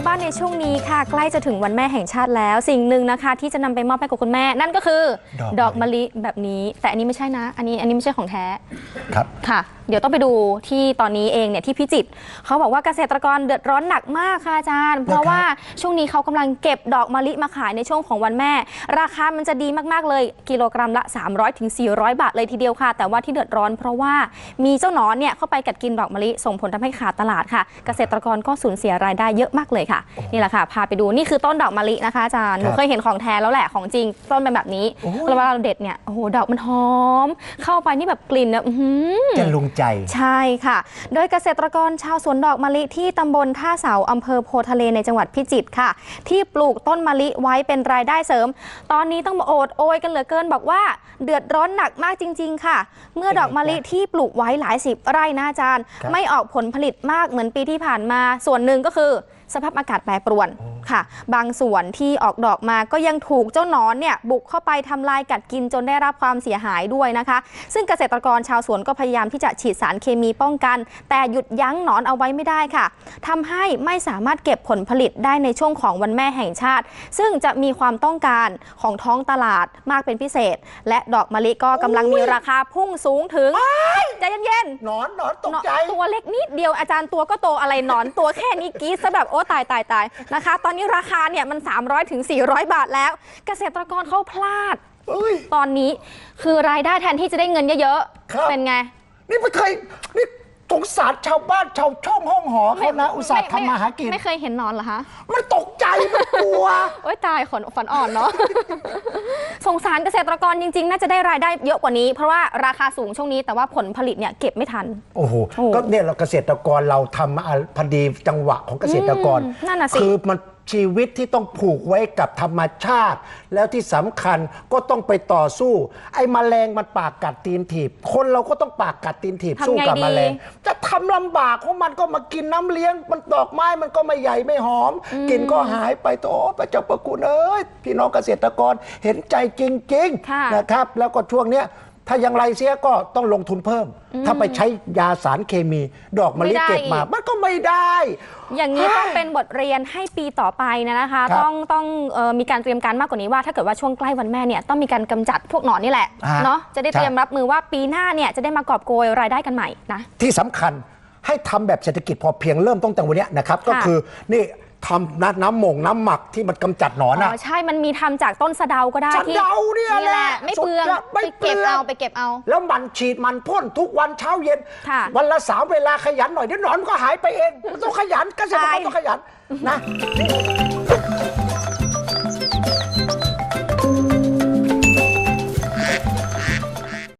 ว่าในช่วงนี้ค่ะ ใกล้จะถึงวันแม่แห่งชาติแล้ว สิ่งหนึ่งนะคะ ที่จะนำไปมอบให้กับคุณแม่ นั่นก็คือดอกดอกมะลิแบบนี้ แต่อันนี้ไม่ใช่นะ อันนี้อันนี้ไม่ใช่ของแท้ครับค่ะเดี๋ยวต้องไปดูที่ตอนนี้เองเนี่ยที่พิจิตรเขาบอกว่าเกษตรกรเดือดร้อนหนักมากค่ะอาจารย์ เพราะว่าช่วงนี้เขากำลังเก็บดอกมะลิมาขายในช่วงของวันแม่ ราคามันจะดีมากๆเลยกิโลกรัมละ 300ถึง400บาทเลยทีเดียวค่ะ แต่ว่าที่เดือดร้อน เพราะว่ามีเจ้าหนอนเนี่ยเข้าไปกัดกินดอกมะลิส่งผลทำให้ขาดตลาดค่ะ เกษตรกรก็สูญเสียรายได้เยอะมากเลยค่ะ นี่แหละค่ะพาไปดูนี่คือต้นดอกมะลินะคะอาจารย์หนูครับเคยเห็นของแท้แล้วแหละของจริงต้นเป็นแบบนี้โอ้ยแล้วเวลาเราเด็ดเนี่ยโอ้โหดอกมันหอม เข้าไปนี่แบบกลิ่นเนี่ยอื้อหือจะลงใจ ใช่ค่ะ โดยเกษตรกรชาวสวนดอกมะลิที่ตำบลท่าเสาอำเภอโพทะเลในจังหวัดพิจิตรค่ะ ที่ปลูกต้นมะลิไว้เป็นรายได้เสริม ตอนนี้ต้องโอดโอยกันเหลือเกินบอกว่า เดือดร้อนหนักมากจริง ๆ ค่ะ เมื่อดอกมะลิที่ปลูกไว้หลายสิบไร่นะอาจารย์ ไม่ออกผลผลิตมากเหมือนปีที่ผ่านมาส่วนหนึ่งก็คือ สภาพอากาศแปรปรวน ค่ะ บางส่วนที่ออกดอกมาก็ยังถูกเจ้าหนอนเนี่ยบุกเข้าไปทำลายกัดกินจนได้รับความเสียหายด้วยนะคะ ซึ่งเกษตรกรชาวสวนก็พยายามที่จะฉีดสารเคมีป้องกัน แต่หยุดยั้งหนอนเอาไว้ไม่ได้ค่ะทำให้ไม่สามารถเก็บผลผลิตได้ในช่วงของวันแม่แห่งชาติ ซึ่งจะมีความต้องการของท้องตลาดมากเป็นพิเศษ และดอกมะลิก็กำลังมีราคาพุ่งสูงถึง ใจเย็นๆหนอนหนอนตกใจเนอะตัวเล็กนิดเดียวอาจารย์ตัวก็โตอะไรหนอนตัวแค่นี้กรีดซะแบบโอ้ตายตายตายนะคะ ตอนนี้ราคาเนี่ยมัน 300ถึง400 บาทแล้ว เกษตรกรเขาพลาดเอ้ยตอนนี้คือรายได้แทนที่จะได้เงินเยอะครับๆเป็นไง นี่ไม่เคยนี่ สงสารชาวบ้านชาวช่องห้องหอเขานะ อุตส่าห์ทำมาหากิน ไม่เคยเห็นหนอนเหรอคะ มันตกใจ มันกลัว โอ๊ยตายขนฝันอ่อนเนาะ สงสารเกษตรกรจริง ๆ น่าจะได้รายได้เยอะกว่านี้ เพราะว่าราคาสูงช่วงนี้แต่ว่าผลผลิตเนี่ยเก็บไม่ทัน โอ้โหโอ้ก็เนี่ยเราเกษตรกรเราทำมาพอดีจังหวะของเกษตรกรอืมนั่นน่ะสิ คือมัน ชีวิตที่ต้องผูกไว้กับธรรมชาติ แล้วที่สำคัญก็ต้องไปต่อสู้ ไอ้แมลงมันปากกัดตีนถีบ คนเราก็ต้องปากกัดตีนถีบทำไงสู้กับดี แมลง จะทำลำบากของมันก็มากินน้ำเลี้ยง มันดอกไม้มันก็ไม่ใหญ่ไม่หอม กินก็หายไปโตพระเจ้าประคุณเอ้ยพี่น้องเกษตรกรเห็นใจจริงค่ะ ๆนะครับ แล้วก็ช่วงเนี้ย ถ้าอย่างไรเสียก็ต้องลงทุนเพิ่ม ถ้าไปใช้ยาสารเคมี ดอกมะลิไม่ได้เก็บมา มันก็ไม่ได้ อย่างนี้ต้องเป็นบทเรียนให้ปีต่อไปนะนะคะครับต้องต้องเออมีการเตรียมการมากกว่านี้ว่า ถ้าเกิดว่าช่วงใกล้วันแม่เนี่ยต้องมีการกำจัดพวกหนอนนี่แหละอ่าเนาะจะได้ใช่เตรียมรับมือว่าปีหน้าเนี่ยจะได้มากอบโกยรายได้กันใหม่นะที่สำคัญให้ทำแบบเศรษฐกิจพอเพียงเริ่มต้นแต่วันเนี้ยนะครับก็ค่ะคือนี่ ทำน้ำน้ำหม่งน้ำหมักที่มันกำจัดหนอนอ๋อะอใช่มันมีทำจากต้นสะเดาก็ได้สะที่เดาเนี่ยแหละไม่เปลืองสุดยอดไม่ไปเก็บเปลือง เอาไปเก็บเอา แล้วมันฉีดมันพ่นทุกวันเช้าเย็น ค่ะ วันละสามเวลาขยันหน่อยเดี๋ยวหนอนมันก็หายไปเองมันต้องขยันเกษตรกรใช่ต้องขยันนะ